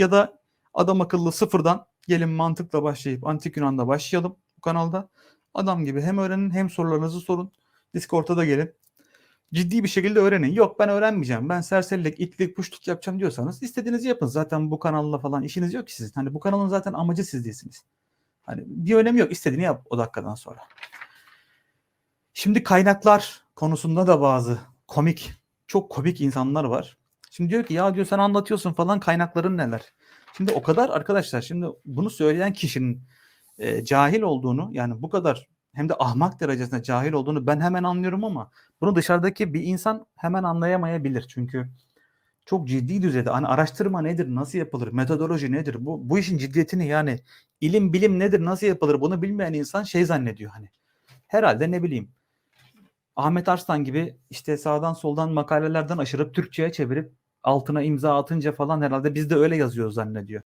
Ya da adam akıllı sıfırdan gelin mantıkla başlayıp antik Yunan'da başlayalım bu kanalda. Adam gibi hem öğrenin hem sorularınızı sorun. Discord'a da gelin. Ciddi bir şekilde öğrenin. Yok ben öğrenmeyeceğim. Ben serserilik, itlik, puşluk yapacağım diyorsanız istediğinizi yapın. Zaten bu kanalla falan işiniz yok ki sizin. Hani bu kanalın zaten amacı siz değilsiniz. Hani bir önemi yok. İstediğini yap o dakikadan sonra. Şimdi kaynaklar konusunda da bazı komik, çok komik insanlar var. Şimdi diyor ki ya diyor sen anlatıyorsun falan kaynakların neler? Şimdi o kadar arkadaşlar şimdi bunu söyleyen kişinin e, cahil olduğunu yani bu kadar hem de ahmak derecesinde cahil olduğunu ben hemen anlıyorum ama bunu dışarıdaki bir insan hemen anlayamayabilir. Çünkü çok ciddi düzeyde hani araştırma nedir, nasıl yapılır, metodoloji nedir, bu bu işin ciddiyetini yani ilim bilim nedir, nasıl yapılır bunu bilmeyen insan şey zannediyor hani. Herhalde ne bileyim Ahmet Arslan gibi işte sağdan soldan makalelerden aşırıp Türkçe'ye çevirip altına imza atınca falan herhalde biz de öyle yazıyoruz zannediyor.